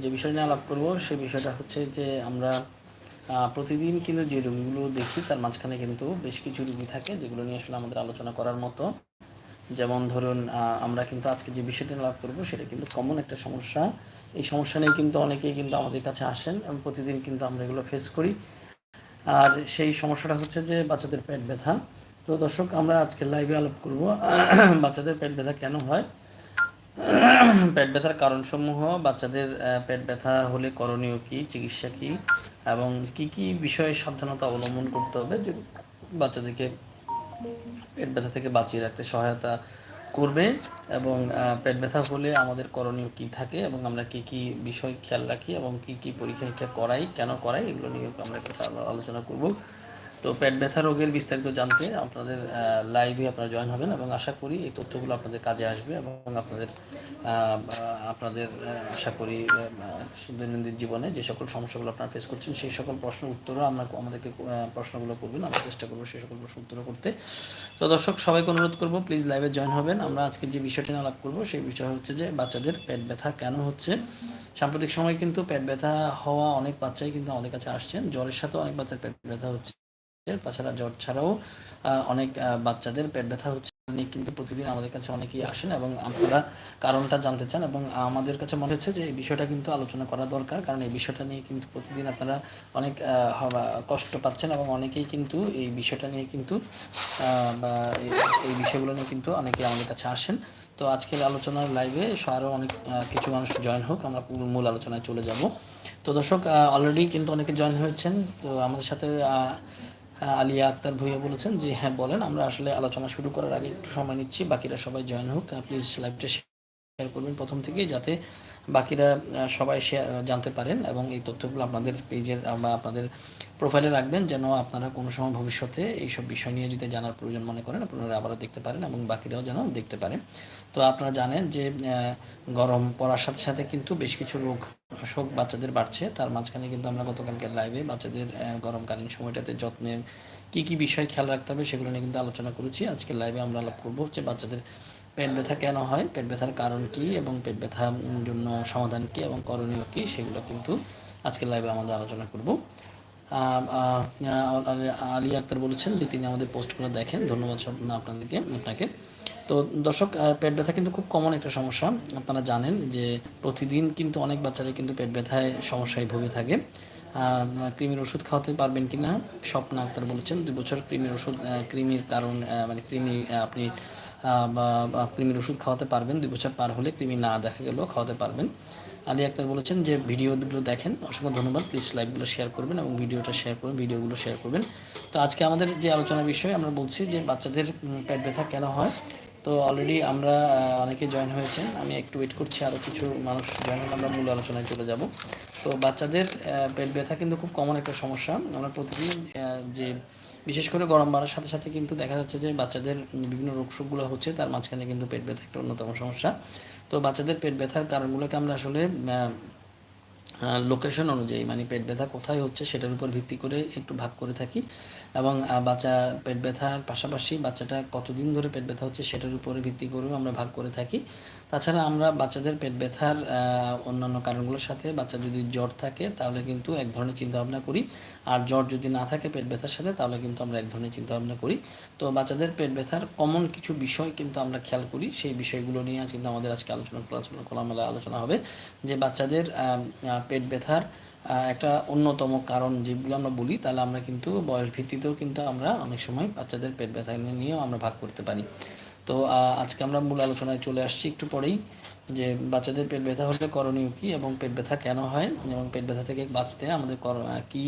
যে বিষয় নিয়ে আলাপ করব সে বিষয়টা হচ্ছে যে আমরা প্রতিদিন কিন্তু যে রোগীগুলো দেখি, তার মাঝখানে কিন্তু বেশ কিছু রোগী থাকে যেগুলো নিয়ে আসলে আমাদের আলোচনা করার মতো। যেমন ধরুন আমরা কিন্তু আজকে যে বিষয়টি লাভ করব, সেটা কিন্তু কমন একটা সমস্যা। এই সমস্যা নিয়ে কিন্তু অনেকেই কিন্তু আমাদের কাছে আসেন এবং প্রতিদিন কিন্তু আমরা এগুলো ফেস করি। আর সেই সমস্যাটা হচ্ছে যে বাচ্চাদের পেট ব্যথা। তো দর্শক, আমরা আজকে লাইভে আলাপ করব, বাচ্চাদের পেট ব্যথা কেন হয়? পেট ব্যথার কারণসমূহ, বাচ্চাদের পেট ব্যথা হলে করণীয় কী, চিকিৎসা কী, এবং কি কি বিষয়ে সাবধানতা অবলম্বন করতে হবে যে বাচ্চাদেরকে পেট ব্যথা থেকে বাঁচিয়ে রাখতে সহায়তা করবে এবং পেট ব্যথা হলে আমাদের করণীয় কি থাকে এবং আমরা কি কি বিষয় খেয়াল রাখি এবং কি কি পরীক্ষা নিরীক্ষা করাই, কেন করাই, এগুলো নিয়ে আমরা আলোচনা করব। তো পেট ব্যথা রোগের বিস্তারিত জানতে আপনাদের লাইভে আপনারা জয়েন হবেন এবং আশা করি এই তথ্যগুলো আপনাদের কাজে আসবে এবং আপনাদের আপনাদের আশা করি দৈনন্দিন জীবনে যে সকল সমস্যাগুলো আপনারা ফেস করছেন, সেই সকল প্রশ্ন উত্তরও আমরা আমাদেরকে প্রশ্নগুলো করবেন। আমরা চেষ্টা করব সেই সকল প্রশ্ন উত্তর করতে। তো দর্শক, সবাইকে অনুরোধ করব প্লিজ লাইভে জয়েন হবেন। আমরা আজকে যে বিষয়টি আলাপ করব, সেই বিষয় হচ্ছে যে বাচ্চাদের পেট ব্যথা কেন হচ্ছে? সাম্প্রতিক সময় কিন্তু পেট ব্যথা হওয়া অনেক বাচ্চাই কিন্তু আমাদের কাছে আসছেন। জ্বরের সাথেও অনেক বাচ্চার পেট ব্যথা হচ্ছে। তাছাড়া জ্বর ছাড়াও অনেক বাচ্চাদের পেট ব্যথা হচ্ছে নিয়ে কিন্তু প্রতিদিন আমাদের কাছে অনেকেই আসেন এবং আপনারা কারণটা জানতে চান এবং আমাদের কাছে মনে হচ্ছে যে এই বিষয়টা কিন্তু আলোচনা করা দরকার। কারণ এই বিষয়টা নিয়ে কিন্তু প্রতিদিন আপনারা অনেক কষ্ট পাচ্ছেন এবং অনেকেই কিন্তু এই বিষয়টা নিয়ে কিন্তু বা এই- বিষয়গুলো নিয়ে কিন্তু অনেকেই আমাদের কাছে আসেন। তো আজকের আলোচনার লাইভে আরও অনেক কিছু মানুষ জয়েন হোক, আমরা মূল আলোচনায় চলে যাব। তো দর্শক অলরেডি কিন্তু অনেকে জয়েন হয়েছেন। তো আমাদের সাথে আলিয়া আক্তার ভুইয়া বলেছেন যে হ্যাঁ বলেন, আমরা আসলে আলোচনা শুরু করার আগে একটু সময় নিচ্ছি, বাকিরা সবাই জয়েন হোক। প্লিজ লাইভটা শেয়ার করবেন প্রথম থেকেই যাতে বাকিরা সবাই শেয়ার জানতে পারেন এবং এই তথ্যগুলো আপনাদের পেজের বা আপনাদের প্রোফাইলে রাখবেন যেন আপনারা কোনো সময় ভবিষ্যতে এইসব বিষয় নিয়ে যদি জানার প্রয়োজন মনে করেন, আপনারা আবারও দেখতে পারেন এবং বাকিরাও যেন দেখতে পারেন। তো আপনারা জানেন যে গরম পড়ার সাথে সাথে কিন্তু বেশ কিছু রোগ, শোক বাচ্চাদের বাড়ছে। তার মাঝখানে কিন্তু আমরা গতকালকের লাইভে বাচ্চাদের গরমকালীন সময়টাতে যত্নের কি কি বিষয় খেয়াল রাখতে হবে সেগুলো নিয়ে কিন্তু আলোচনা করেছি। আজকের লাইভে আমরা আলাপ করব হচ্ছে বাচ্চাদের পেট ব্যথা কেন হয়? পেট ব্যথার কারণ কি এবং পেট ব্যথার জন্য সমাধান কি এবং করণীয় কি সেগুলো কিন্তু আজকের লাইভে আমাদের আলোচনা করব। আলী আক্তার বলেছেন যে তিনি আমাদের পোস্টগুলো দেখেন। ধন্যবাদ সব আপনাদেরকে আপনাকে। তো দর্শক পেট ব্যথা কিন্তু খুব কমন একটা সমস্যা। আপনারা জানেন যে প্রতিদিন কিন্তু অনেক বাচ্চারা কিন্তু পেট ব্যথায় সমস্যায় ভুগে থাকে। কৃমির ওষুধ খাওয়াতে পারবেন কি না স্বপ্ন আক্তার বলেছেন দুই বছর কৃমির ওষুধ কৃমির কারণ মানে আহ, আপনি কৃমির ওষুধ খাওয়াতে পারবেন, দুই বছর পার হলে কৃমি না দেখা গেলেও খাওয়াতে পারবেন। আলী আক্তার বলেছেন যে, ভিডিওগুলো দেখেন, অসংখ্য ধন্যবাদ। প্লিজ লাইভগুলো শেয়ার করবেন এবং ভিডিওটা শেয়ার করবেন ভিডিওগুলো শেয়ার করবেন। তো আজকে আমাদের যে আলোচনার বিষয়ে আমরা বলছি যে, বাচ্চাদের পেট ব্যথা কেন হয়? তো অলরেডি আমরা অনেকে জয়েন হয়েছেন। আমি একটু ওয়েট করছি আরও কিছু মানুষ জয়েন হলে আমরা মূল আলোচনায় চলে যাব। তো বাচ্চাদের পেট ব্যথা কিন্তু খুব কমন একটা সমস্যা। আমরা প্রতিদিন যে বিশেষ করে গরম বাড়ার সাথে সাথে কিন্তু দেখা যাচ্ছে যে বাচ্চাদের বিভিন্ন রোগ শোকগুলো হচ্ছে, তার মাঝখানে কিন্তু পেট ব্যথা একটা অন্যতম সমস্যা। তো বাচ্চাদের পেট ব্যথার কারণগুলোকে আমরা আসলে লোকেশন অনুযায়ী মানে পেট ব্যথা কোথায় হচ্ছে সেটার উপর ভিত্তি করে একটু ভাগ করে থাকি এবং বাচ্চা পেট ব্যথার পাশাপাশি বাচ্চাটা কতদিন ধরে পেট ব্যথা হচ্ছে সেটার উপরে ভিত্তি করেও আমরা ভাগ করে থাকি। তাছাড়া আমরা বাচ্চাদের পেট ব্যথার অন্যান্য কারণগুলোর সাথে বাচ্চা যদি জ্বর থাকে তাহলে কিন্তু এক ধরনের চিন্তাভাবনা করি। আর জ্বর যদি না থাকে পেট ব্যথার সাথে তাহলে কিন্তু আমরা এক ধরনের চিন্তাভাবনা করি। তো বাচ্চাদের পেট ব্যথার কমন কিছু বিষয় কিন্তু আমরা খেয়াল করি, সেই বিষয়গুলো নিয়ে কিন্তু আমাদের আজকে আলোচনা আলোচনা খোলামেলা আলোচনা হবে। যে বাচ্চাদের পেট ব্যথার একটা অন্যতম কারণ যেগুলো আমরা বলি, তাহলে আমরা কিন্তু বয়স ভিত্তিতেও কিন্তু আমরা অনেক সময় বাচ্চাদের পেট ব্যথা নিয়েও আমরা ভাগ করতে পারি। তো আজকে আমরা মূল আলোচনায় চলে আসছি একটু পরেই যে বাচ্চাদের পেট ব্যথা হলে করণীয় কী এবং পেট ব্যথা কেন হয় এবং পেট ব্যথা থেকে বাঁচতে আমাদের কী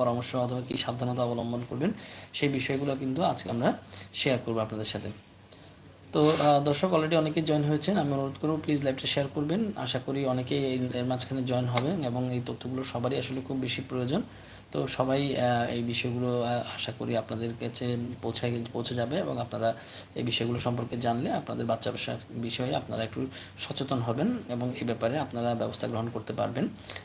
পরামর্শ অথবা কী সাবধানতা অবলম্বন করবেন, সেই বিষয়গুলো কিন্তু আজকে আমরা শেয়ার করব আপনাদের সাথে। তো দর্শক অলরেডি অনেকে জয়েন হয়েছেন। আমি অনুরোধ করব প্লিজ লাইভটা শেয়ার করবেন। আশা করি অনেকেই এর মাঝখানে জয়েন হবে এবং এই তথ্যগুলো সবারই আসলে খুব বেশি প্রয়োজন। তো সবাই এই বিষয়গুলো আশা করি আপনাদের কাছে পৌঁছায় পৌঁছে যাবে এবং আপনারা এই বিষয়গুলো সম্পর্কে জানলে আপনাদের বাচ্চা বিষয়ে আপনারা একটু সচেতন হবেন এবং এই ব্যাপারে আপনারা ব্যবস্থা গ্রহণ করতে পারবেন।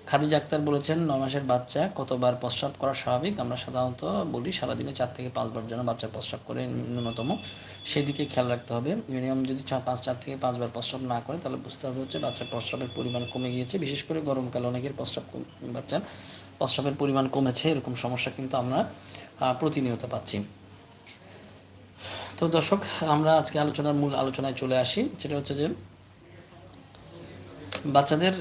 খাদিজা আক্তার বলেছেন, নয় মাসের বাচ্চা, কতবার প্রস্রাব করা স্বাভাবিক? আমরা সাধারণত বলি সারাদিনে চার থেকে পাঁচবার যেন বাচ্চা প্রস্রাব করে ন্যূনতম। সেদিকে খেয়াল রাখতে হবে। মিনিমাম যদি চা পাঁচ চার থেকে পাঁচবার প্রস্রাব না করে, তাহলে বুঝতে হবে হচ্ছে বাচ্চার প্রস্রাবের পরিমাণ কমে গিয়েছে। বিশেষ করে গরমকালে অনেকের প্রস্রাব বাচ্চার প্রস্রাবের পরিমাণ কমেছে। এরকম সমস্যা কিন্তু আমরা প্রতিনিয়ত পাচ্ছি। তো দর্শক, আমরা আজকে আলোচনার মূল আলোচনায় চলে আসি। সেটা হচ্ছে যে বাচ্চাদের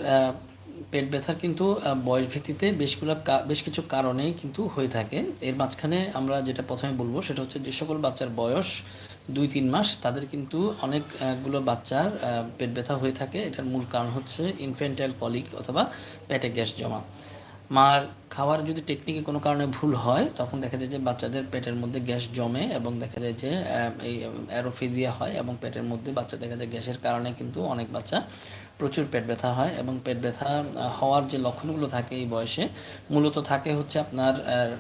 পেট ব্যথার কিন্তু বয়স ভিত্তিতে বেশগুলো বেশ কিছু কারণেই কিন্তু হয়ে থাকে। এর মাঝখানে আমরা যেটা প্রথমে বলব, সেটা হচ্ছে যে সকল বাচ্চার বয়স দুই তিন মাস, তাদের কিন্তু অনেকগুলো বাচ্চার পেট ব্যথা হয়ে থাকে। এটার মূল কারণ হচ্ছে ইনফেন্টাইল কলিক অথবা পেটে গ্যাস জমা। মার খাওয়ার যদি টেকনিকে কোনো কারণে ভুল হয়, তখন দেখা যায় যে বাচ্চাদের পেটের মধ্যে গ্যাস জমে এবং দেখা যায় যে এই অ্যারোফেজিয়া হয় এবং পেটের মধ্যে বাচ্চা দেখা যায় গ্যাসের কারণে কিন্তু অনেক বাচ্চা প্রচুর পেট ব্যথা হয় এবং পেট ব্যথা হওয়ার যে লক্ষণগুলো থাকে এই বয়সে, মূলত থাকে হচ্ছে আপনার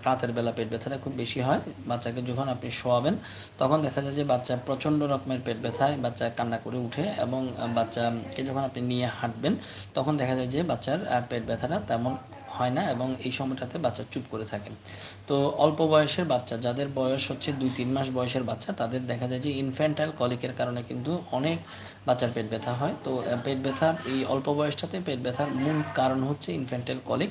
রাতের বেলা পেট ব্যথাটা খুব বেশি হয়। বাচ্চাকে যখন আপনি শোয়াবেন, তখন দেখা যায় যে বাচ্চা প্রচণ্ড রকমের পেট ব্যথায়, বাচ্চা কান্না করে উঠে এবং বাচ্চাকে যখন আপনি নিয়ে হাঁটবেন, তখন দেখা যায় যে বাচ্চার পেট ব্যথাটা তেমন হয় না এবং এই সময়টাতে বাচ্চা চুপ করে থাকে। তো অল্প বয়সের বাচ্চা, যাদের বয়স হচ্ছে দুই তিন মাস বয়সের বাচ্চা, তাদের দেখা যায় যে ইনফ্যান্টাইল কলিকের কারণে কিন্তু অনেক বাচ্চার পেট ব্যথা হয়। তো পেট ব্যথার এই অল্প বয়সটাতে পেট ব্যথার মূল কারণ হচ্ছে ইনফ্যান্টাইল কলিক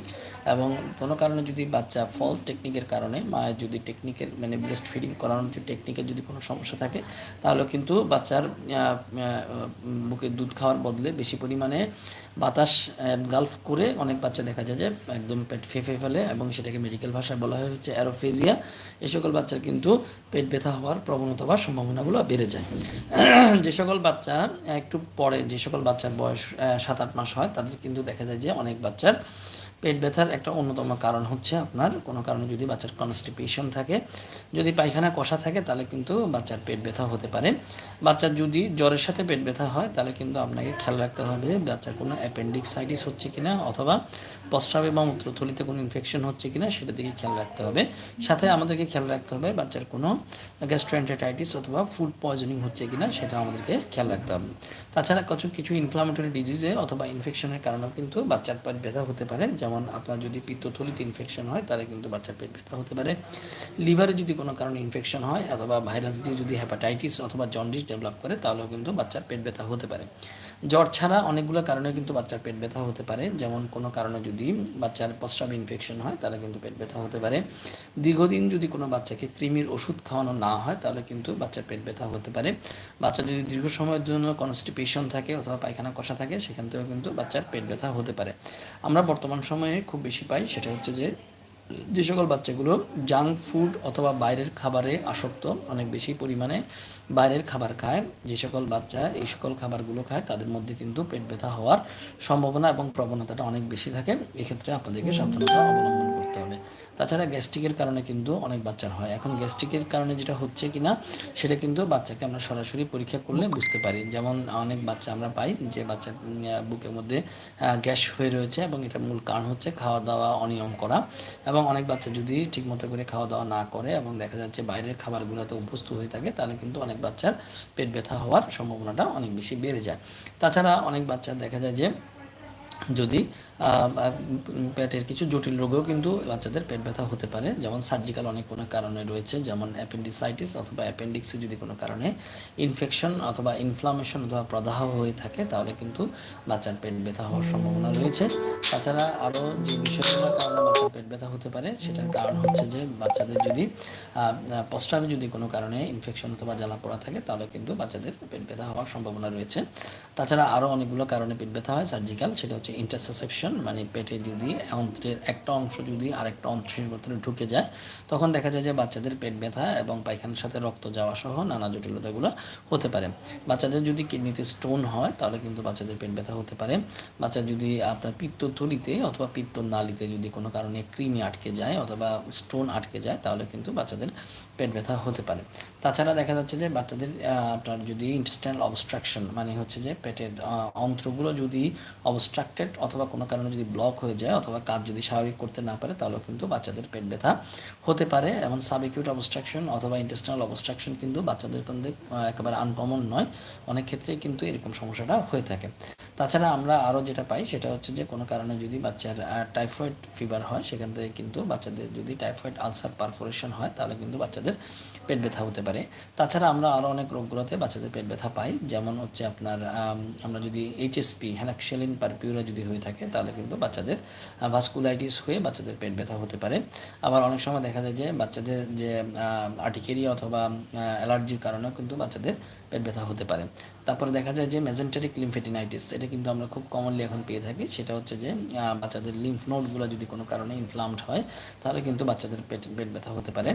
এবং কোনো কারণে যদি বাচ্চা ফল টেকনিকের কারণে মায়ের যদি টেকনিকের মানে ব্রেস্ট ফিডিং করানোর যে টেকনিকের যদি কোনো সমস্যা থাকে, তাহলে কিন্তু বাচ্চার বুকে দুধ খাওয়ার বদলে বেশি পরিমাণে বাতাস গালফ করে অনেক বাচ্চা দেখা যায় যে একদম পেট ফেঁপে ফেলে এবং সেটাকে মেডিকেল ভাষায় বলা হয়েছে অ্যারোফেজিয়া। এ সকল বাচ্চার কিন্তু পেট ব্যথা হওয়ার প্রবণতা বা সম্ভাবনাগুলো বেড়ে যায়। যে সকল বাচ্চা একটু পরে যে সকল বাচ্চার বয়স সাত আট মাস হয়, তাদের কিন্তু দেখা যায় যে অনেক বাচ্চার পেট ব্যথার একটা অন্যতম কারণ হচ্ছে আপনার, কোনো কারণে যদি বাচ্চার কনস্টিপেশন থাকে, যদি পায়খানা কষা থাকে, তাহলে কিন্তু বাচ্চার পেট ব্যথা হতে পারে। বাচ্চার যদি জ্বরের সাথে পেট ব্যথা হয়, তাহলে কিন্তু আপনাকে খেয়াল রাখতে হবে বাচ্চার কোনো অ্যাপেন্ডিক্সাইটিস হচ্ছে কিনা, অথবা প্রস্রাবে বা মূত্রথলিতে কোনো ইনফেকশন হচ্ছে কিনা সেটা দিকে খেয়াল রাখতে হবে। সাথে আমাদেরকে খেয়াল রাখতে হবে বাচ্চার কোনো গ্যাস্ট্রোএন্টারাইটিস অথবা ফুড পয়জনিং হচ্ছে কিনা সেটা আমাদেরকে খেয়াল রাখতে হবে। তাছাড়া কিছু কিছু ইনফ্লামেটরি ডিজিজে অথবা ইনফেকশনের কারণেও কিন্তু বাচ্চার পেট ব্যথা হতে পারে, যেমন আপনার যদি পিত্তথলিতে ইনফেকশন হয়, তাহলে কিন্তু বাচ্চার পেট ব্যথা হতে পারে। লিভারে যদি কোনো কারণে ইনফেকশন হয়, অথবা ভাইরাস দিয়ে যদি হ্যাপাটাইটিস অথবা জন্ডিস ডেভেলপ করে, তাহলেও কিন্তু বাচ্চার পেট ব্যথা হতে পারে। জ্বর ছাড়া অনেকগুলো কারণে কিন্তু বাচ্চার পেট ব্যথা হতে পারে। যেমন কোনো কারণে যদি বাচ্চার প্রস্রাব ইনফেকশন হয়, তাহলে কিন্তু পেট ব্যথা হতে পারে। দীর্ঘদিন যদি কোনো বাচ্চাকে কৃমির ওষুধ খাওয়ানো না হয়, তাহলে কিন্তু বাচ্চার পেট ব্যথা হতে পারে। বাচ্চা যদি দীর্ঘ সময়ের জন্য কনস্টিপেশন থাকে অথবা পায়খানা কষা থাকে, সেখান থেকেও কিন্তু বাচ্চার পেট ব্যথা হতে পারে। আমরা বর্তমান সময়ে খুব বেশি পাই, সেটা হচ্ছে যে যে সকল বাচ্চাগুলো জাঙ্ক ফুড অথবা বাইরের খাবারে আসক্ত, অনেক বেশি পরিমাণে বাইরের খাবার খায়, যে সকল বাচ্চা এই সকল খাবারগুলো খায়, তাদের মধ্যে কিন্তু পেট ব্যথা হওয়ার সম্ভাবনা এবং প্রবণতাটা অনেক বেশি থাকে। এক্ষেত্রে আপনাদেরকে সাবধানতা অবলম্বন করতে হবে। তাছাড়া গ্যাস্ট্রিকের কারণে কিন্তু অনেক বাচ্চার হয়। এখন গ্যাস্ট্রিকের কারণে যেটা হচ্ছে কিনা সেটা কিন্তু বাচ্চাকে আমরা সরাসরি পরীক্ষা করলে বুঝতে পারি। যেমন অনেক বাচ্চা আমরা পাই যে আহ, বুকের মধ্যে গ্যাস হয়ে রয়েছে এবং এটার মূল কারণ হচ্ছে খাওয়া দাওয়া অনিয়ম করা এবং অনেক বাচ্চা যদি ঠিকমতো করে খাওয়া দাওয়া না করে এবং দেখা যাচ্ছে বাইরের খাবারগুলোতে অভ্যস্ত হয়ে থাকে তাহলে কিন্তু অনেক বাচ্চার পেট ব্যথা হওয়ার সম্ভাবনাটা অনেক বেশি বেড়ে যায়। তাছাড়া অনেক বাচ্চা দেখা যায় যে যদি পেটের কিছু জটিল রোগেও কিন্তু বাচ্চাদের পেট ব্যথা হতে পারে। যেমন সার্জিক্যাল অনেক কোনো কারণে রয়েছে, যেমন অ্যাপেন্ডিসাইটিস অথবা অ্যাপেন্ডিক্সে যদি কোনো কারণে ইনফেকশন অথবা ইনফ্লামেশন অথবা প্রদাহ হয়ে থাকে, তাহলে কিন্তু বাচ্চার পেট ব্যথা হওয়ার সম্ভাবনা রয়েছে। তাছাড়া আরও যে বিষয়গুলোর কারণে বাচ্চার পেট ব্যথা হতে পারে, সেটার কারণ হচ্ছে যে বাচ্চাদের যদি প্রস্রাবে যদি কোনো কারণে ইনফেকশন অথবা জ্বালা পড়া থাকে, তাহলে কিন্তু বাচ্চাদের পেট ব্যথা হওয়ার সম্ভাবনা রয়েছে। তাছাড়া আরও অনেকগুলো কারণে পেট ব্যথা হয় সার্জিক্যাল সেটা হচ্ছে ইন্টারসেপশন মানে পেটে যদি অন্ত্রের একটা অংশ যদি আরেকটা অংশের ভিতরে ঢুকে যায়, তখন দেখা যায় যে বাচ্চাদের পেট ব্যথা এবং পায়খানার সাথে রক্ত যাওয়া সহ নানা জটিলতাগুলো হতে পারে। বাচ্চাদের যদি কিডনিতে স্টোন হয়, তাহলে কিন্তু বাচ্চাদের পেট ব্যথা হতে পারে। বাচ্চা যদি আপনার পিত্তথলিতে অথবা পিত্ত নালীতে যদি কোনো কারণে কৃমি আটকে যায় অথবা স্টোন আটকে যায়, তাহলে কিন্তু বাচ্চাদের পেট ব্যথা হতে পারে। তাছাড়া দেখা যাচ্ছে যে বাচ্চাদের আপনার যদি ইন্টেস্টাইনাল অবস্ট্রাকশন মানে হচ্ছে যে পেটের অন্ত্রগুলো যদি অবস্ট্রাক্টেড অথবা কোনো কারণে যদি ব্লক হয়ে যায় অথবা কাজ যদি স্বাভাবিক করতে না পারে, তাহলেও কিন্তু বাচ্চাদের পেট ব্যথা হতে পারে। এমন সাবিকিউট অবস্ট্রাকশন অথবা ইন্টেস্টাল অবস্ট্রাকশন কিন্তু বাচ্চাদের কিন্তু একেবারে আনকমন নয়। অনেক ক্ষেত্রেই কিন্তু এরকম সমস্যাটা হয়ে থাকে। তাছাড়া আমরা আরও যেটা পাই, সেটা হচ্ছে যে কোনো কারণে যদি বাচ্চার টাইফয়েড ফিভার হয়, সেখান থেকে কিন্তু বাচ্চাদের যদি টাইফয়েড আলসার পারফোরেশন হয়, তাহলে কিন্তু বাচ্চাদের পেট ব্যথা হতে পারে। তাছাড়া আমরা আরও অনেক রোগগুলোতে বাচ্চাদের পেট ব্যথা পাই। যেমন হচ্ছে আপনার আমরা যদি এইচএসপি হ্যানাক্সেলিন পারপিউরা যদি হয়ে থাকে, তাহলে কিন্তু বাচ্চাদের ভাস্কুলাইটিস হয়ে বাচ্চাদের পেট ব্যথা হতে পারে। আবার অনেক সময় দেখা যায় যে বাচ্চাদের যে আর্টিকেরিয়া অথবা অ্যালার্জির কারণেও কিন্তু বাচ্চাদের পেট ব্যথা হতে পারে। তারপরে দেখা যায় যে মেজেন্টারিক লিমফেটিনাইটিস এটা কিন্তু আমরা খুব কমনলি এখন পেয়ে থাকি। সেটা হচ্ছে যে বাচ্চাদের লিম্ফ নোডগুলো যদি কোনো কারণে ইনফ্লামড হয়, তাহলে কিন্তু বাচ্চাদের পেট পেট ব্যথা হতে পারে।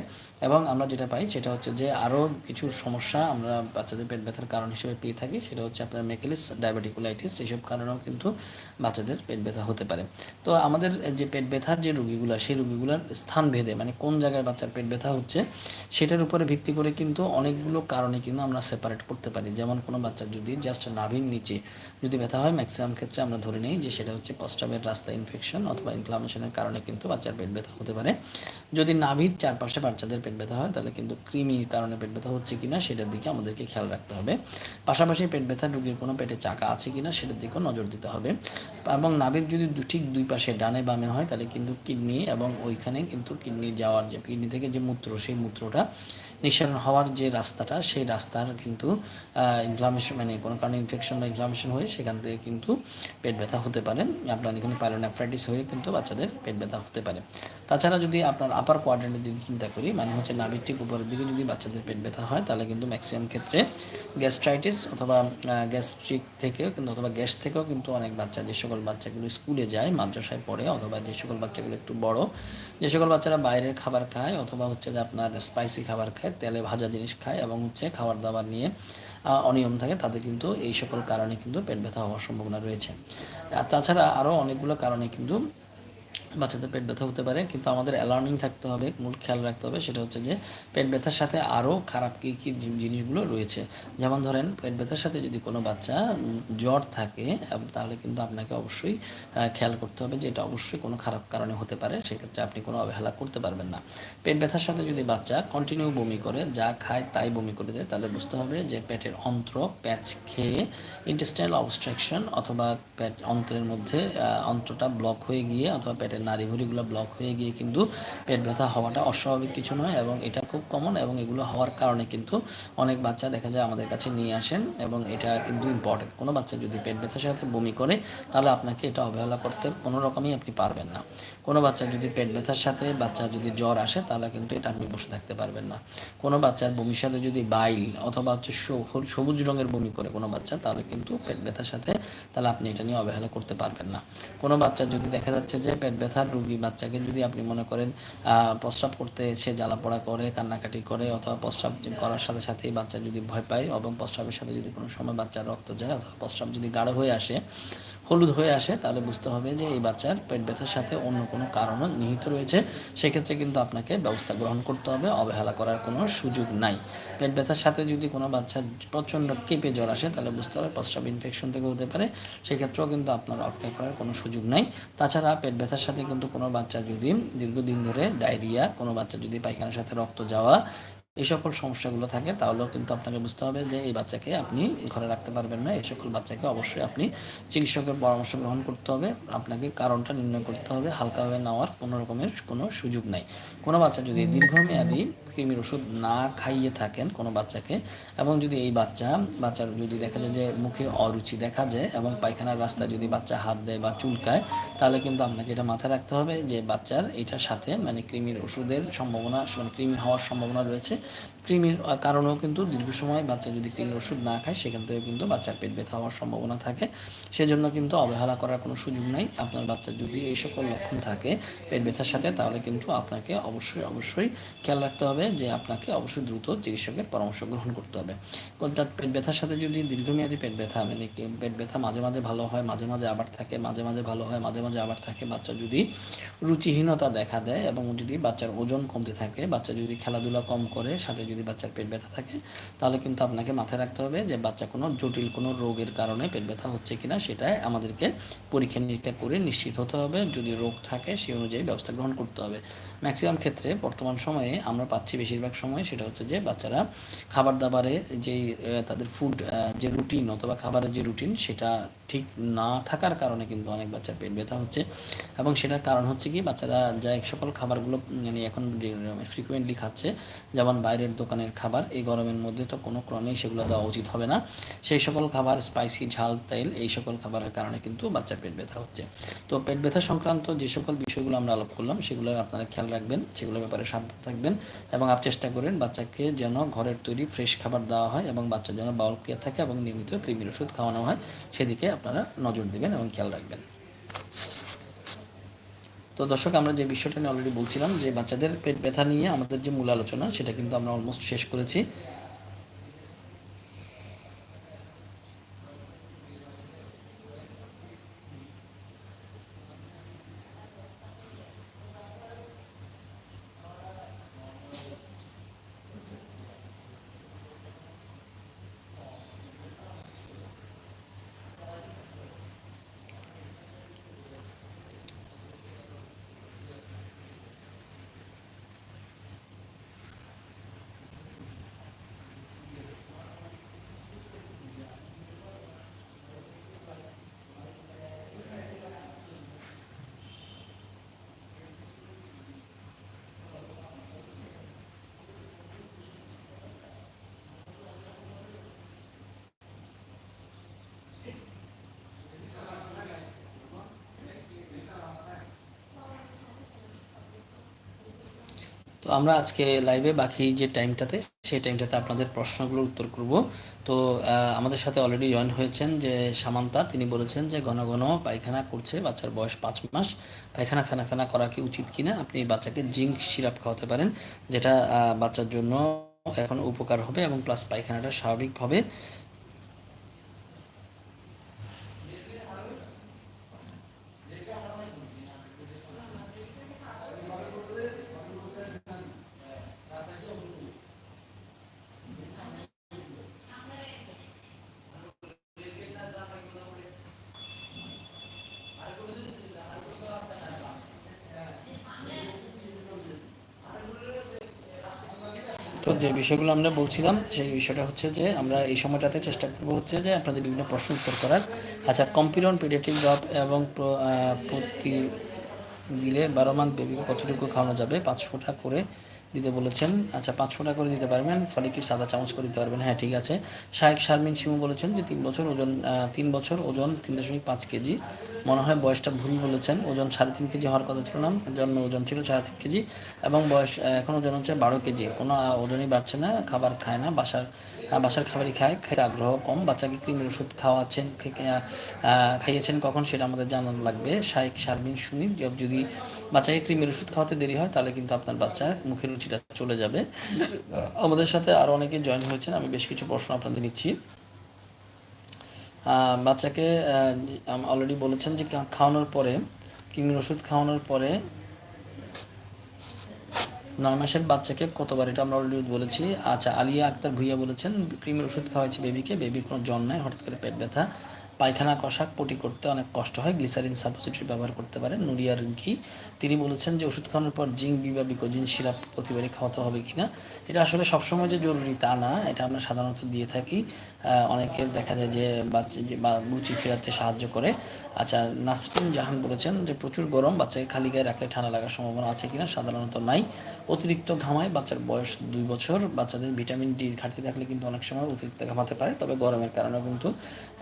এবং আমরা যেটা পাই সেটা হচ্ছে যে আরও কিছু সমস্যা আমরা বাচ্চাদের পেট ব্যথার কারণ হিসেবে পেয়ে থাকি। সেটা হচ্ছে আপনার মেকেলিস ডায়াবেটিকুলাইটিস এইসব কারণেও কিন্তু বাচ্চাদের পেট ব্যথা হতে পারে। তো আমাদের যে পেট ব্যথার যে রুগীগুলো, সেই রুগীগুলোর স্থান ভেদে মানে কোন জায়গায় বাচ্চার পেট ব্যথা হচ্ছে, সেটার উপরে ভিত্তি করে কিন্তু অনেকগুলো কারণে কিন্তু আমরা সেপারেট করতে পারি। যেমন কোনো বাচ্চার যদি জাস্ট নাভির নিচে যদি ব্যথা হয় ম্যাক্সিমাম ক্ষেত্রে আমরা ধরে নিই যে সেটা হচ্ছে প্রস্রাবের রাস্তা ইনফেকশন অথবা ইনফ্লামেশনের কারণে কিন্তু বাচ্চার পেট ব্যথা হতে পারে। যদি নাভির চারপাশে বাচ্চাদের পেট ব্যথা হয়, তাহলে কিন্তু কৃমির কারণে পেট ব্যথা হচ্ছে কিনা সেটার দিকে আমাদেরকে খেয়াল রাখতে হবে। পাশাপাশি পেট ব্যথা রোগীর কোনো পেটে চাকা আছে কিনা সেটার দিকেও নজর দিতে হবে। এবং নাভির যদি ঠিক দুই পাশে ডানে বামে হয়, তাহলে কিন্তু কিডনি এবং ওইখানে কিন্তু কিডনি যাওয়ার যে কিডনি থেকে যে মূত্র, সেই মূত্রটা নিঃসরণ হওয়ার যে রাস্তাটা, সেই রাস্তার কিন্তু ইনফ্লামেশন মানে কোনো কারণে ইনফেকশন বা ইনফ্লামেশন হয়ে সেখান থেকে কিন্তু পেট ব্যথা হতে পারে। আপনার এখানে পাইলোনেফ্রাইটিস হয়ে কিন্তু বাচ্চাদের পেট ব্যথা হতে পারে। তাছাড়া যদি আপনার আপার কোয়াড্রেন্টে যদি চিন্তা করি মানে হচ্ছে নাভির ঠিক উপরের দিকে যদি বাচ্চাদের পেট ব্যথা হয়, তাহলে কিন্তু ম্যাক্সিমাম ক্ষেত্রে গ্যাস্ট্রাইটিস অথবা গ্যাস্ট্রিক থেকেও কিন্তু, অথবা গ্যাস থেকেও কিন্তু অনেক বাচ্চা, যে সকল বাচ্চাগুলো স্কুলে যায়, মাদ্রাসায় পড়ে, অথবা যে সকল বাচ্চাগুলো একটু বড়, যে সকল বাচ্চারা বাইরের খাবার খায়, অথবা হচ্ছে যে আপনার স্পাইসি খাবার খায় তেলে ভাজা জিনিস খায় এবং হচ্ছে খাবার দাবার নিয়ে অনিয়ম থাকে তাদের কিন্তু এই সকল কারণে কিন্তু পেট ব্যথা হওয়ার সম্ভাবনা রয়েছে। তাছাড়া আরও অনেকগুলো কারণে কিন্তু বাচ্চাদের পেট ব্যথা হতে পারে, কিন্তু আমাদের অ্যালার্নিং থাকতে হবে, মূল খেয়াল রাখতে হবে সেটা হচ্ছে যে পেট ব্যথার সাথে আরও খারাপ কী কী জিনিসগুলো রয়েছে। যেমন ধরেন, পেট ব্যথার সাথে যদি কোনো বাচ্চা জ্বর থাকে তাহলে কিন্তু আপনাকে অবশ্যই খেয়াল করতে হবে যে এটা অবশ্যই কোনো খারাপ কারণে হতে পারে, সেক্ষেত্রে আপনি কোনো অবহেলা করতে পারবেন না। পেট ব্যথার সাথে যদি বাচ্চা কন্টিনিউ বমি করে, যা খায় তাই বমি করে দেয়, তাহলে বুঝতে হবে যে পেটের অন্ত্র, প্যাচ খেয়ে ইন্টেস্টাইনাল অবস্ট্রাকশন অথবা পেট অন্ত্রের মধ্যে অন্ত্রটা ব্লক হয়ে গিয়ে অথবা পেটের নাড়িভুড়িগুলো ব্লক হয়ে গিয়ে কিন্তু পেট ব্যথা হওয়াটা অস্বাভাবিক কিছু নয় এবং এটা খুব কমন এবং এগুলো হওয়ার কারণে কিন্তু অনেক বাচ্চা দেখা যায় আমাদের কাছে নিয়ে আসেন এবং এটা কিন্তু ইম্পর্টেন্ট কোনো বাচ্চা যদি পেট ব্যথার সাথে বমি করে, তাহলে আপনাকে এটা অবহেলা করতে কোনো রকমই আপনি পারবেন না। কোনো বাচ্চা যদি পেট ব্যথার সাথে বাচ্চা যদি জ্বর আসে, তাহলে কিন্তু এটা আপনি বসে থাকতে পারবেন না। কোনো বাচ্চার বমির সাথে যদি বাইল অথবা হচ্ছে সবুজ রঙের বমি করে কোনো বাচ্চা, তাহলে কিন্তু পেট ব্যথার সাথে, তাহলে আপনি এটা নিয়ে অবহেলা করতে পারবেন না। কোনো বাচ্চা যদি দেখা যাচ্ছে যে পেট ব্যথার রুগী বাচ্চাকে যদি আপনি মনে করেন প্রস্রাব করতে সে জ্বালাপোড়া করে, কান্নাকাটি করে অথবা প্রস্রাব করার সাথে সাথেই বাচ্চা যদি ভয় পায় এবং প্রস্রাবের সাথে যদি কোনো সময় বাচ্চার রক্ত যায় অথবা প্রস্রাব যদি গাঢ় হয়ে আসে হলুদ হয়ে আসে, তাহলে বুঝতে হবে যে এই বাচ্চার পেট ব্যথার সাথে অন্য কোনো কারণও নিহিত রয়েছে। সেক্ষেত্রে কিন্তু আপনাকে ব্যবস্থা গ্রহণ করতে হবে, অবহেলা করার কোনো সুযোগ নাই। পেট ব্যথার সাথে যদি কোনো বাচ্চার প্রচণ্ড কেঁপে জ্বর আসে, তাহলে বুঝতে হবে প্রস্রাব ইনফেকশন থেকে হতে পারে। সেক্ষেত্রেও কিন্তু আপনার অপেক্ষা করার কোনো সুযোগ নাই। তাছাড়া পেট ব্যথার সাথে কিন্তু কোনো বাচ্চা যদি দীর্ঘদিন ধরে ডায়রিয়া, কোনো বাচ্চা যদি পায়খানার সাথে রক্ত যাওয়া এই সকল সমস্যাগুলো থাকে, তাহলেও কিন্তু আপনাকে বুঝতে হবে যে এই বাচ্চাকে আপনি ঘরে রাখতে পারবেন না। এই সকল বাচ্চাকে অবশ্যই আপনি চিকিৎসকের পরামর্শ গ্রহণ করতে হবে। আপনাকে কারণটা নির্ণয় করতে হবে, হালকাভাবে নেওয়ার কোনো রকমের কোনো সুযোগ নাই। কোনো বাচ্চা যদি দীর্ঘমেয়াদী কৃমির ওষুধ না খাইয়ে থাকেন কোনো বাচ্চাকে, এবং যদি এই বাচ্চা, বাচ্চার যদি দেখা যায় যে মুখে অরুচি দেখা যায় এবং পায়খানার রাস্তায় যদি বাচ্চা হাত দেয় বা চুলকায়, তাহলে কিন্তু আপনাকে এটা মাথায় রাখতে হবে যে বাচ্চার এটার সাথে মানে কৃমির ওষুধের সম্ভাবনা মানে কৃমি হওয়ার সম্ভাবনা রয়েছে। কৃমির কারণেও কিন্তু দীর্ঘ সময় বাচ্চা যদি কৃমির ওষুধ না খায়, সেখান থেকে কিন্তু বাচ্চার পেট ব্যথা হওয়ার সম্ভাবনা থাকে। সেজন্য কিন্তু অবহেলা করার কোনো সুযোগ নাই। আপনার বাচ্চার যদি এই সকল লক্ষণ থাকে পেট ব্যথার সাথে, তাহলে কিন্তু আপনাকে অবশ্যই অবশ্যই খেয়াল রাখতে হবে। হবে যে আপনাকে অবশ্যই দ্রুত চিকিৎসকের পরামর্শ গ্রহণ করতে হবে। কোনটা পেট ব্যথার সাথে যদি দীর্ঘমেয়াদী পেট ব্যথা মানে পেট ব্যথা মাঝে মাঝে ভালো হয়, মাঝে মাঝে আবার থাকে, মাঝে মাঝে ভালো হয়, মাঝে মাঝে আবার থাকে, বাচ্চা যদি রুচিহীনতা দেখা দেয় এবং যদি বাচ্চার ওজন কমতে থাকে, বাচ্চা যদি খেলাধুলা কম করে, সাথে যদি বাচ্চার পেট ব্যথা থাকে, তাহলে কিন্তু আপনাকে মাথায় রাখতে হবে যে বাচ্চা কোনো জটিল কোনো রোগের কারণে পেট ব্যথা হচ্ছে কিনা সেটাই আমাদেরকে পরীক্ষা নিরীক্ষা করে নিশ্চিত হতে হবে। যদি রোগ থাকে, সেই অনুযায়ী ব্যবস্থা গ্রহণ করতে হবে। ম্যাক্সিমাম ক্ষেত্রে বর্তমান সময়ে আমরা পাচ্ছি বেশিরভাগ সময় সেটা হচ্ছে যে বাচ্চারা খাবার দাবারে যেই তাদের ফুড যে রুটিন অথবা খাবারের যে রুটিন সেটা ঠিক না থাকার কারণে কিন্তু অনেক বাচ্চার পেট ব্যথা হচ্ছে। এবং সেটার কারণ হচ্ছে কি, বাচ্চারা যা এক সকল খাবারগুলো মানে এখন ফ্রিকুয়েন্টলি খাচ্ছে, যেমন বাইরের দোকানের খাবার, এই গরমের মধ্যে তো কোনো ক্রমেই সেগুলো দেওয়া উচিত হবে না। সেই সকল খাবার স্পাইসি ঝাল, তেল, এই সকল খাবারের কারণে কিন্তু বাচ্চার পেট ব্যথা হচ্ছে। তো পেট ব্যথা সংক্রান্ত যে সকল বিষয়গুলো আমরা আলোপ করলাম, সেগুলো আপনারা খেয়াল রাখবেন, সেগুলোর ব্যাপারে সাবধান থাকবেন এবং আপনি চেষ্টা করেন বাচ্চাকে যেন ঘরের তৈরি ফ্রেশ খাবার দেওয়া হয় এবং বাচ্চা যেন বাউল ক্লিয়ার থাকে এবং নিয়মিত কৃমির ওষুধ খাওয়ানো হয়, সেদিকে আপনারা নজর দেবেন এবং খেয়াল রাখবেন। তো দর্শক, আমরা যে বিষয়টা নিয়ে অলরেডি বলছিলাম, যে বাচ্চাদের পেট ব্যথা নিয়ে আমাদের যে মূল আলোচনা, সেটা কিন্তু আমরা অলমোস্ট শেষ করেছি। তো আমরা আজকে লাইভে বাকি যে টাইমটাতে সেই টাইমটাতে আপনাদের প্রশ্নগুলোর উত্তর করব। তো আমাদের সাথে অলরেডি জয়েন হয়েছেন যে সামান্তা। তিনি বলেছেন যে ঘন ঘন পায়খানা করছে, বাচ্চার বয়স পাঁচ মাস। পায়খানা ফেনা ফেনা করা কি উচিত কিনা? আপনি বাচ্চাকে জিঙ্ক সিরাপ খাওয়াতে পারেন, যেটা বাচ্চার জন্য এখন উপকার হবে এবং প্লাস পায়খানাটা স্বাভাবিক হবে। যে বিষয়গুলো আমরা বলছিলাম, সেই বিষয়টা হচ্ছে যে আমরা এই সময়টাতে চেষ্টা করব হচ্ছে যে আপনাদের বিভিন্ন প্রশ্ন উত্তর করার। আচ্ছা কম্পিউরন পিডিয়াট্রিক জব এবং প্রতি দিলে বারো মান্থ বেবিকে কতটুকু খাওয়ানো যাবে? পাঁচ ফোঁটা করে দিতে বলেছেন। আচ্ছা পাঁচ ফোঁটা করে দিতে পারবেন ফলিকির সাদা চামচ করে দিতে পারবেন? হ্যাঁ ঠিক আছে। শাহেক শারমিন শিমু বলেছেন যে তিন বছর ওজন তিন বছর ওজন তিন দশমিক পাঁচ কেজি। মনে হয় বয়সটা ভুল বলেছেন। ওজন সাড়ে তিন কেজি হওয়ার কথা ছিল না। জন্ম ওজন ছিল সাড়ে তিন কেজি এবং বয়স এখন ওজন হচ্ছে বারো কেজি। কোনো ওজনই বাড়ছে না, খাবার খায় না, বাসার বাসার খাবারই খায়, খেতে আগ্রহ কম। বাচ্চাকে কৃমির ওষুধ খাওয়াচ্ছেন খাইয়েছেন কখন সেটা আমাদের জানানো লাগবে। শাহেক শারমিন সুমিত যদি বাচ্চাকে কৃমির ওষুধ খাওয়াতে দেরি হয়, তাহলে কিন্তু আপনার বাচ্চা মুখের রুচিটা চলে যাবে। আমাদের সাথে আরও অনেকে জয়েন হয়েছেন, আমি বেশ কিছু প্রশ্ন আপনাদের নিচ্ছি। বাচ্চাকে অলরেডি বলেছেন যে খাওয়ানোর পরে কৃমির ওষুধ খাওয়ানোর পরে নয় মাসের বাচ্চাকে কতবার এটা আমরা অলরেডি বলেছি। আচ্ছা আলিয়া আক্তার ভুইয়া বলেছেন, ক্রিমের ওষুধ খাওয়াইছে বেবিকে বেবির কোনো জ্বর নাই, হঠাৎ করে পেট ব্যথা। পায়খানা কষা পটি করতে অনেক কষ্ট হয়। গ্লিসারিন সাবস্টিটিউট ব্যবহার করতে পারেন। নুরিয়ার ঘি। তিনি বলেছেন যে ওষুধ খাওয়ানোর পর জিঙ্ক বি বা বিকোজিন সিরাপ প্রতিবারই খাওয়াতে হবে কিনা এটা আসলে সবসময় যে জরুরি তা না, এটা আমরা সাধারণত দিয়ে থাকি। অনেকের দেখা যায় যে বা ফেরাতে সাহায্য করে। আচ্ছা নাসরিন জাহান বলেছেন যে প্রচুর গরম, বাচ্চাকে খালি গায়ে রাখলে ঠান্ডা লাগার সম্ভাবনা আছে কিনা সাধারণত নাই। অতিরিক্ত ঘামায় বাচ্চার বয়স দুই বছর। বাচ্চাদের ভিটামিন ডির ঘাটতি থাকলে কিন্তু অনেক সময় অতিরিক্ত ঘামাতে পারে, তবে গরমের কারণে কিন্তু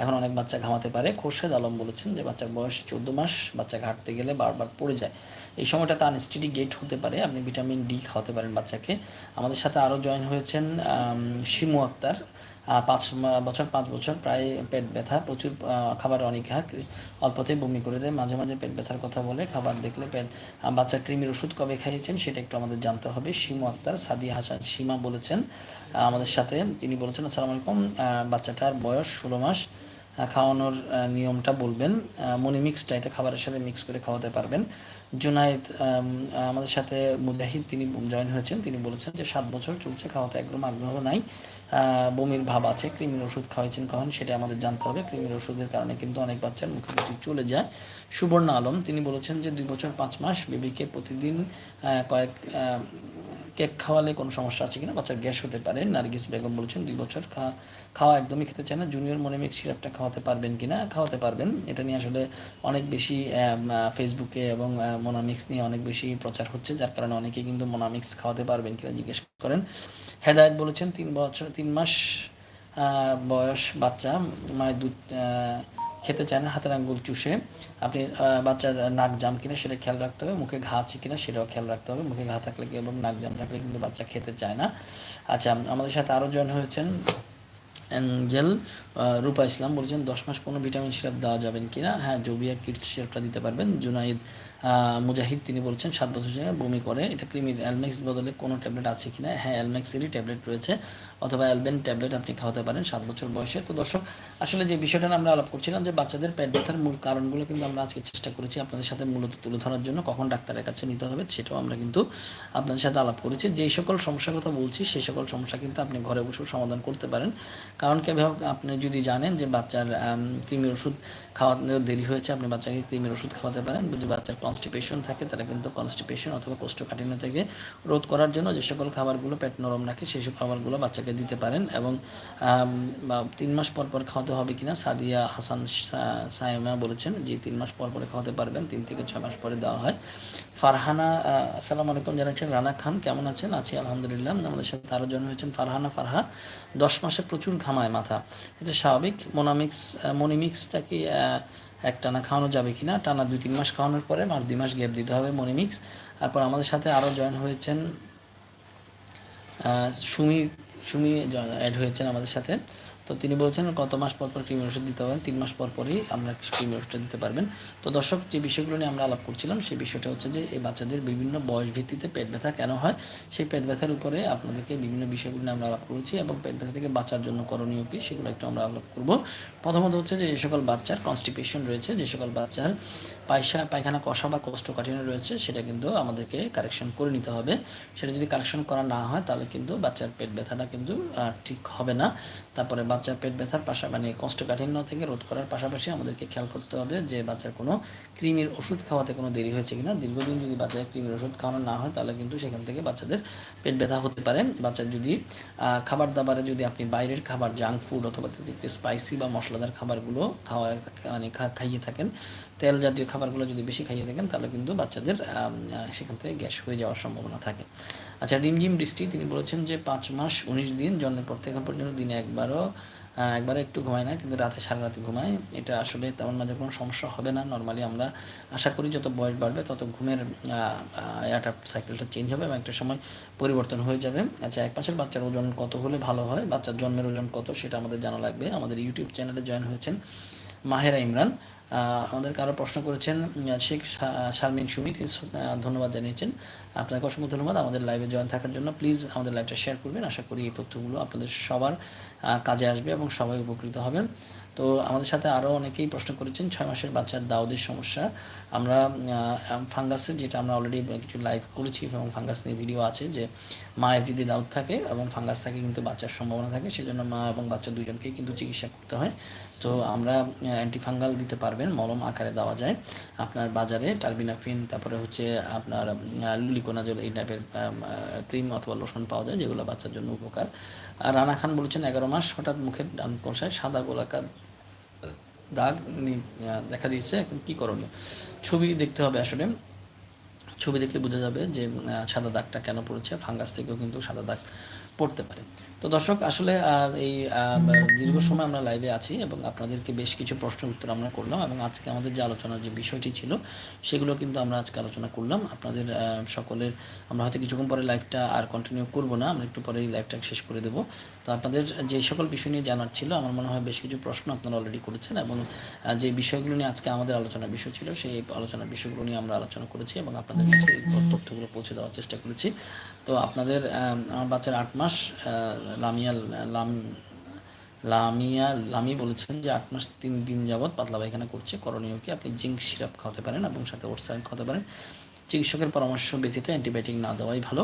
এখন অনেক বাচ্চা ঘামাতে পারে। খোরশেদ আলম বলেছেন যে বাচ্চার বয়স চোদ্দ মাস বাচ্চা হাঁটতে গেলে বারবার পড়ে যায়। এই সময়টা তার আনস্টেডি গেট হতে পারে। আপনি ভিটামিন ডি খাওয়াতে পারেন বাচ্চাকে। আমাদের সাথে আরও জয়েন হয়েছেন শিমু আক্তার। পাঁচ বছর পাঁচ বছর প্রায় পেট ব্যথা প্রচুর আহ, অনেক অনীহা অল্পতেই বমি করে দেয় মাঝে মাঝে পেট ব্যথার কথা বলে। খাবার দেখলে পেট বাচ্চার কৃমির ওষুধ কবে খাইয়েছেন সেটা একটু আমাদের জানতে হবে। শিমু আক্তার সাদি হাসান সীমা বলেছেন আমাদের সাথে। তিনি বলেছেন আসসালামু আলাইকুম বাচ্চাটার বয়স ষোলো মাস। খাওয়ানোর নিয়মটা বলবেন। মনি মিক্সটা এটা খাবারের সাথে মিক্স করে খাওয়াতে পারবেন। জুনায়েদ আমাদের সাথে মুজাহিদ তিনি জয়েন হয়েছেন। তিনি বলেছেন যে, সাত বছর চলছে, খাওয়াতে একদম আগ্রহ নাই। বমির ভাব আছে, কৃমির ওষুধ খাওয়াইছেন কখন, সেটা আমাদের জানতে হবে। কৃমির ওষুধের কারণে কিন্তু অনেক বাচ্চার মুখে চলে যায়। সুবর্ণ আলম, তিনি বলেছেন যে, দুই বছর পাঁচ মাস, বেবিকে প্রতিদিন কয়েক কেক খাওয়ালে কোনো সমস্যা আছে কিনা? বাচ্চার গ্যাস হতে পারে, নার্গিস বেগম বলেছেন, দুই বছর খাওয়া একদমই খেতে চায় না। জুনিয়র মনেমিক সিরাপটা খাওয়াতে পারবেন কিনা? খাওয়াতে পারবেন। এটা নিয়ে আসলে অনেক বেশি ফেসবুকে এবং মোনামিক্স নিয়ে অনেক বেশি প্রচার হচ্ছে, যার কারণে অনেকে কিন্তু মোনামিক্স খাওয়াতে পারবেন কিনা জিজ্ঞেস করেন। হেদায়ত বলেছেন, তিন বছর, তিন মাস বয়স বাচ্চা, মায়ের দুধ খেতে চায় না, হাতের আঙ্গুল চুষে। আপনি বাচ্চার নাক জাম কিনা সেটা খেয়াল রাখতে হবে, মুখে ঘা আছে কিনা সেটাও খেয়াল রাখতে হবে। মুখে ঘা থাকলে কি এবং নাক জাম থাকলে কিন্তু বাচ্চা খেতে চায় না। আচ্ছা আমাদের সাথে আরও জয়েন হয়েছেন। অ্যাঞ্জেল রূপা ইসলাম বলছেন, দশ মাস কোনো ভিটামিন সিরাপ দেওয়া যাবেন কি না? হ্যাঁ জবিয়া কিডস সিরাপটা দিতে পারবেন। জুনাইদ মুজাহিদ তিনি বলছেন, সাত বছর বমি করে। এটা ক্রিমির অ্যালমেক্স বদলে কোনো ট্যাবলেট আছে কি না? হ্যাঁ অ্যালমেক্সেরই ট্যাবলেট রয়েছে, অথবা অ্যালবেন ট্যাবলেট আপনি খাওয়াতে পারেন সাত বছর বয়সে। তো দর্শক, আসলে যে বিষয়টা আমরা আলাপ করছিলাম যে বাচ্চাদের পেট ব্যথার মূল কারণগুলো কিন্তু আমরা আজকে চেষ্টা করেছি আপনাদের সাথে মূলত তুলে ধরার জন্য, কখন ডাক্তারের কাছে নিতে হবে সেটাও আমরা কিন্তু আপনাদের সাথে আলাপ করেছি। যেই সকল সমস্যার কথা বলছি, সেই সকল সমস্যা কিন্তু আপনি ঘরে বসেও সমাধান করতে পারেন। কারণ কি আপনি যদি জানেন যে বাচ্চার কৃমির ওষুধ খাওয়াতে দেরি হয়েছে, আপনি বাচ্চাকে কৃমির ওষুধ খাওয়াতে পারেন। যদি বাচ্চার কনস্টিপেশন থাকে, তারা কিন্তু কনস্টিপেশন অথবা কোষ্ঠকাঠিন্য থেকে রোধ করার জন্য যে সকল খাবারগুলো পেট নরম রাখে, সেই সব খাবারগুলো বাচ্চাকে দিতে পারেন এবং তিন মাস পর পর খাওয়াতে হবে কিনা, সাদিয়া হাসান সায়েমা বলেছেন যে তিন মাস পর পরে খাওয়াতে পারবেন, তিন থেকে ছয় মাস পরে দেওয়া হয়। ফারহানা আসসালামু আলাইকুম জানাচ্ছেন, রানা খান কেমন আছেন? আছি আলহামদুলিল্লাহ। আমাদের সাথে আরও জন হয়েছেন ফারহানা ফারহা। দশ মাসে প্রচুর ঘামায় মাথা। এটা স্বাভাবিক। মোনামিক্স মনিমিক্সটাকে একটানা খাওয়ানো যাবে কি না, টানা দুই তিন মাস খাওয়ানোর পরে আর দুই মাস গ্যাপ দিতে হবে মনিমিক্স তারপর আমাদের সাথে আরও জয়েন হয়েছেন সুমি সুমি অ্যাড হয়েছেন আমাদের সাথে। তো তিনি বলছেন, কত মাস পর পর ক্রিমির ওষুধ দিতে হবে? তিন মাস পর পরই আমরা ক্রিমির ওষুধটা দিতে পারবেন। তো দর্শক, যে বিষয়গুলো নিয়ে আমরা আলাপ করছিলাম, সেই বিষয়টা হচ্ছে যে, এই বাচ্চাদের বিভিন্ন বয়স ভিত্তিতে পেট ব্যথা কেন হয়? সেই পেট ব্যথার উপরে আপনাদেরকে বিভিন্ন বিষয়গুলো নিয়ে আমরা আলাপ করেছি এবং পেট ব্যথা থেকে বাঁচার জন্য করণীয় কী সেগুলো একটু আমরা আলাপ করব। প্রথমত হচ্ছে যে যে সকল বাচ্চার কনস্টিপেশন রয়েছে, যে সকল বাচ্চার পায়সা, পায়খানা কষা বা কোষ্ঠকাঠিন্য রয়েছে, সেটা কিন্তু আমাদেরকে কারেকশন করে নিতে হবে। সেটা যদি কারেকশন করা না হয়, তাহলে কিন্তু বাচ্চার পেট ব্যথাটা কিন্তু ঠিক হবে না। তারপরে বাচ্চার পেট ব্যথার পাশা মানে কষ্টকাঠিন্য থেকে রোধ করার পাশাপাশি আমাদেরকে খেয়াল করতে হবে যে বাচ্চার কোনো কৃমির ওষুধ খাওয়াতে কোনো দেরি হয়েছে কিনা। দীর্ঘদিন যদি বাচ্চার কৃমির ওষুধ খাওয়ানো না হয়, তাহলে কিন্তু সেখান থেকে বাচ্চাদের পেট ব্যথা হতে পারে। বাচ্চার যদি খাবার দাবারে যদি আপনি বাইরের খাবার, জাঙ্ক ফুড অথবা দেখতে স্পাইসি বা মশলাদার খাবারগুলো খাওয়া মানে খাইয়ে থাকেন, তেল জাতীয় খাবারগুলো যদি বেশি খাইয়ে থাকেন, তাহলে কিন্তু বাচ্চাদের সেখান থেকে গ্যাস হয়ে যাওয়ার সম্ভাবনা থাকে। আচ্ছা রিমঝিম বৃষ্টি, তিনি বলেছেন যে পাঁচ মাস উনিশ দিন, জন্মের পর থেকে পর্যন্ত দিনে একবারও একবারে একটু ঘুমায় না, কিন্তু রাতে সারা রাতে ঘুমায়। এটা আসলে তেমন মাঝে কোনো সমস্যা হবে না। নর্মালি আমরা আশা করি যত বয়স বাড়বে, তত ঘুমের এটা সাইকেলটা চেঞ্জ হবে এবং একটা সময় পরিবর্তন হয়ে যাবে। আচ্ছা এক মাসের বাচ্চার ওজন কত হলে ভালো হয়? বাচ্চার জন্মের ওজন কত? সেটা আমাদের জানা লাগবে। আমাদের ইউটিউব চ্যানেলে জয়েন হয়েছেন মাহেরা ইমরান। আমাদের কারও প্রশ্ন করেছেন শেখ শারমিন সুমি, তিনি ধন্যবাদ জানিয়েছেন। আপনাকে অসংখ্য ধন্যবাদ আমাদের লাইভে জয়েন থাকার জন্য। প্লিজ আমাদের লাইভটা শেয়ার করবেন। আশা করি এই তথ্যগুলো আপনাদের সবার কাজে আসবে এবং সবাই উপকৃত হবেন। তো আমাদের সাথে আরও অনেকেই প্রশ্ন করেছেন, ছয় মাসের বাচ্চার দাউদের সমস্যা। আমরা ফাঙ্গাসের যেটা আমরা অলরেডি কিছু লাইভ করেছি এবং ফাঙ্গাস নিয়ে ভিডিও আছে যে, মায়ের যদি দাউদ থাকে এবং ফাঙ্গাস থাকে কিন্তু বাচ্চার সম্ভাবনা থাকে, সেজন্য মা এবং বাচ্চা দুজনকেই কিন্তু চিকিৎসা করতে হয়। তো আমরা অ্যান্টিফাঙ্গাল দিতে পারবেন, মলম আকারে দেওয়া যায় আপনার বাজারে টার্বিনাফিন তারপরে হচ্ছে আপনার লুলিকোনাজল এই টাইপের ক্রিম অথবা লোশন পাওয়া যায়, যেগুলো বাচ্চার জন্য উপকার। আর রানা খান বলেছেন, এগারো মাস হঠাৎ মুখের ডান কোষায় সাদা গোলাকার দাগ দেখা দিয়েছে, এখন কী করণীয়? ছবি দেখতে হবে আসলে। ছবি দেখলে বোঝা যাবে যে সাদা দাগটা কেন পড়েছে। ফাঙ্গাস থেকেও কিন্তু সাদা দাগ পড়তে পারে। তো দর্শক, আসলে এই দীর্ঘ সময় আমরা লাইভে আছি এবং আপনাদেরকে বেশ কিছু প্রশ্ন উত্তর আমরা করলাম এবং আজকে আমাদের যে আলোচনার যে বিষয়টি ছিল, সেগুলো কিন্তু আমরা আজকে আলোচনা করলাম। আপনাদের সকলের, আমরা হয়তো কিছুক্ষণ পরে লাইভটা আর কন্টিনিউ করব না, আমরা একটু পরে এই লাইভটা শেষ করে দেবো। তো আপনাদের যে সকল বিষয় নিয়ে জানার ছিল, আমার মনে হয় বেশ কিছু প্রশ্ন আপনারা অলরেডি করেছেন এবং যে বিষয়গুলো নিয়ে আজকে আমাদের আলোচনার বিষয় ছিল, সেই আলোচনার বিষয়গুলো নিয়ে আমরা আলোচনা করেছি এবং আপনাদের কাছে তথ্যগুলো পৌঁছে দেওয়ার চেষ্টা করেছি। তো আপনাদের আমার বাচ্চার আট মাস লামিয়া, লাম, লামিয়া, লামি বলেছেন যে আট মাস তিন দিন যাবৎ পাতলা পায়খানা করছে। করণীয় কি? আপনি জিঙ্ক সিরাপ খাওয়াতে পারেন এবং সাথে ওটসাইন খাওয়াতে পারেন। চিকিৎসকের পরামর্শ ব্যতীত অ্যান্টিবায়োটিক না দেওয়াই ভালো।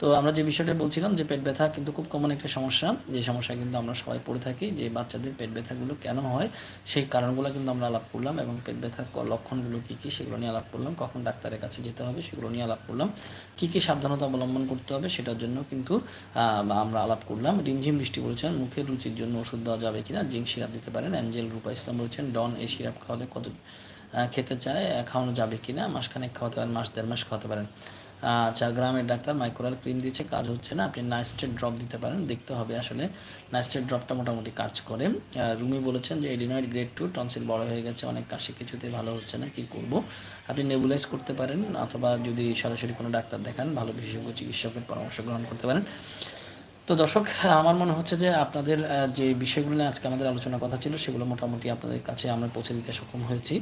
তো আমরা যে বিষয়টা বলছিলাম যে পেট ব্যথা কিন্তু খুব কমন একটা সমস্যা, যে সমস্যা কিন্তু আমরা সবাই পড়ে থাকি, যে বাচ্চাদের পেট ব্যথাগুলো কেন হয়, সেই কারণগুলো কিন্তু আমরা আলাপ করলাম এবং পেট ব্যথার লক্ষণগুলো কী কী সেগুলো নিয়ে আলাপ করলাম, কখন ডাক্তারের কাছে যেতে হবে সেগুলো নিয়ে আলাপ করলাম, কী কী সাবধানতা অবলম্বন করতে হবে সেটার জন্য কিন্তু আমরা আলাপ করলাম। রিমঝিম বৃষ্টি বলেছেন মুখের রুচির জন্য ওষুধ দেওয়া যাবে কিনা? জিঙ্ক সিরাপ দিতে পারেন। অ্যাঞ্জেল রূপা ইসলাম বলেছেন, ডন এই সিরাপ খাওয়ালে কত খেতে চায়, খাওয়ানো যাবে কিনা? মাসখানেক খাওয়াতে পারেন, মাস দেড় মাস খাওয়াতে পারেন। আচ্ছা গ্রামের ডাক্তার মাইক্রোরাল ক্রিম দিচ্ছে কাজ হচ্ছে না। আপনি নাইস্টেড ড্রপ দিতে পারেন, দেখতে হবে আসলে নাইস্টেড ড্রপটা মোটামুটি কাজ করে। রুমি বলেছেন যে এডিনয়েড গ্রেড টু টনসিল বড় হয়ে গেছে, অনেক কাশি কিছুতে ভালো হচ্ছে না, কি করব? আপনি নেবুলাইজ করতে পারেন, অথবা যদি সরাসরি কোনো ডাক্তার দেখান, ভালো বিশেষজ্ঞ চিকিৎসকের পরামর্শ গ্রহণ করতে পারেন। তো দর্শক, আমার মনে হচ্ছে যে আপনাদের যে বিষয়গুলো নিয়ে আজকে আমাদের আলোচনার কথা ছিল, সেগুলো মোটামুটি আপনাদের কাছে আমরা পৌঁছে দিতে সক্ষম হয়েছি।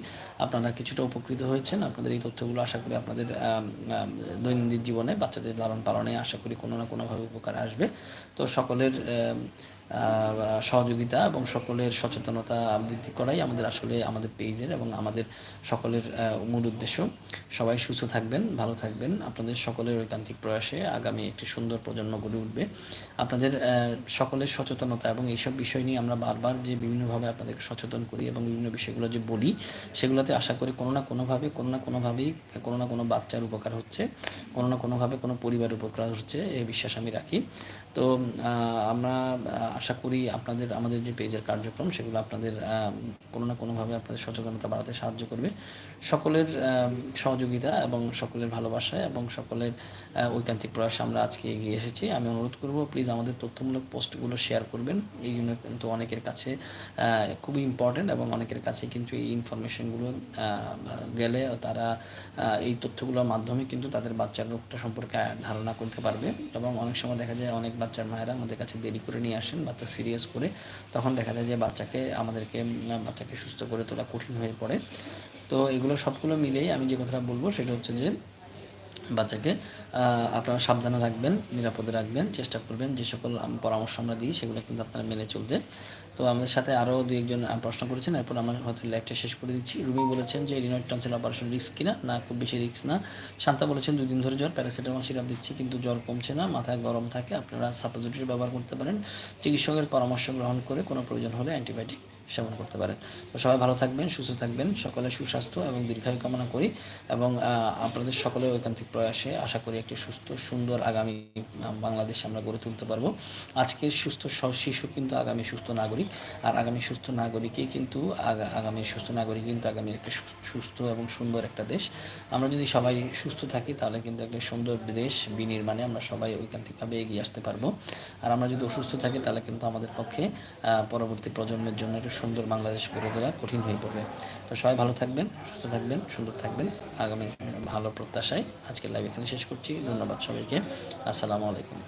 আপনারা কিছুটা উপকৃত হয়েছেন। আপনাদের এই তথ্যগুলো আশা করি আপনাদের দৈনন্দিন জীবনে বাচ্চাদের লালন পালনে আশা করি কোনো না কোনোভাবে উপকার আসবে। তো সকলের সহযোগিতা এবং সকলের সচেতনতা বৃদ্ধি করাই আমাদের আসলে আমাদের পেজের এবং আমাদের সকলের মূল উদ্দেশ্য। সবাই সুস্থ থাকবেন, ভালো থাকবেন। আপনাদের সকলের ঐকান্তিক প্রয়াসে আগামী একটি সুন্দর প্রজন্ম গড়ে উঠবে। আপনাদের সকলের সচেতনতা এবং এইসব বিষয় নিয়ে আমরা বারবার যে বিভিন্নভাবে আপনাদেরকে সচেতন করি এবং বিভিন্ন বিষয়গুলো যে বলি, সেগুলোতে আশা করি কোনো না কোনোভাবে, কোনো না কোনোভাবেই, কোনো না কোনো বাচ্চার উপকার হচ্ছে, কোনো না কোনোভাবে কোনো পরিবার উপকার হচ্ছে, এই বিশ্বাস আমি রাখি। তো আমরা আশা করি আপনাদের, আমাদের যে পেজের কার্যক্রম, সেগুলো আপনাদের কোনো না কোনোভাবে আপনাদের সচেতনতা বাড়াতে সাহায্য করবে। সকলের সহযোগিতা এবং সকলের ভালোবাসা এবং সকলের ঐকান্তিক প্রয়াস আমরা আজকে এগিয়ে এসেছি। আমি অনুরোধ করব প্লিজ আমাদের তথ্যমূলক পোস্টগুলো শেয়ার করবেন। এইগুলো কিন্তু অনেকের কাছে খুবই ইম্পর্টেন্ট এবং অনেকের কাছে কিন্তু এই ইনফরমেশনগুলো গেলে তারা এই তথ্যগুলোর মাধ্যমে কিন্তু তাদের বাচ্চার রোগটা সম্পর্কে ধারণা করতে পারবে। এবং অনেক সময় দেখা যায়, অনেক বাচ্চার মায়েরা আমাদের কাছে দেরি করে নিয়ে আসেন, বাচ্চা সিরিয়াস করে, তখন দেখা যায় যে বাচ্চাকে আমাদেরকে বাচ্চাকে সুস্থ করে তোলা কঠিন হয়ে পড়ে। তো এগুলো সবগুলো মিলেই আমি যে কথাটা বলব সেটা হচ্ছে যে, বাচ্চাকে আপনারা সাবধানে রাখবেন, নিরাপদে রাখবেন, চেষ্টা করবেন যে সকল পরামর্শ আমরা দিই সেগুলো কিন্তু আপনারা মেনে চলতে। তো আমাদের সাথে আরও দু একজন প্রশ্ন করেছেন। এরপর আমরা হয়তো লাইভটা শেষ করে দিচ্ছি। রুমি বলেছেন যে রিনয় টনসিল অপারেশন রিস্ক কিনা? না, খুব বেশি রিস্ক না। শান্তা বলেছেন, দুই দিন ধরে জ্বর প্যারাসিটামল সিরাপ দিচ্ছি, কিন্তু জ্বর কমছে না, মাথায় গরম থাকে। আপনারা সাপোজিটরি ব্যবহার করতে পারেন। চিকিৎসকের পরামর্শ গ্রহণ করে কোনো প্রয়োজন হলে অ্যান্টিবায়োটিক সেবন করতে পারেন। তো সবাই ভালো থাকবেন, সুস্থ থাকবেন। সকলে সুস্বাস্থ্য এবং দীর্ঘায়ু কামনা করি এবং আপনাদের সকলের ঐকান্তিক প্রয়াসে আশা করি একটি সুস্থ, সুন্দর আগামী বাংলাদেশ আমরা গড়ে তুলতে পারব। আজকের সুস্থ শিশু কিন্তু আগামী সুস্থ নাগরিক। আর আগামী সুস্থ নাগরিকই কিন্তু আগামী সুস্থ নাগরিক কিন্তু আগামী একটা সুস্থ এবং সুন্দর একটা দেশ। আমরা যদি সবাই সুস্থ থাকি তাহলে কিন্তু একটা সুন্দর দেশ বিনির্মাণে আমরা সবাই ঐকান্তিকভাবে এগিয়ে আসতে পারব। আর আমরা যদি অসুস্থ থাকি তাহলে কিন্তু আমাদের পক্ষে পরবর্তী প্রজন্মের জন্য একটা সুন্দর বাংলাদেশ গড়ে তোলা কঠিন হয়ে পড়বে। তো সবাই ভালো থাকবেন, সুস্থ থাকবেন, সুন্দর থাকবেন। আগামী ভালো প্রত্যাশায় আজকের লাইভ এখানে শেষ করছি। ধন্যবাদ সবাইকে। আসসালামু আলাইকুম।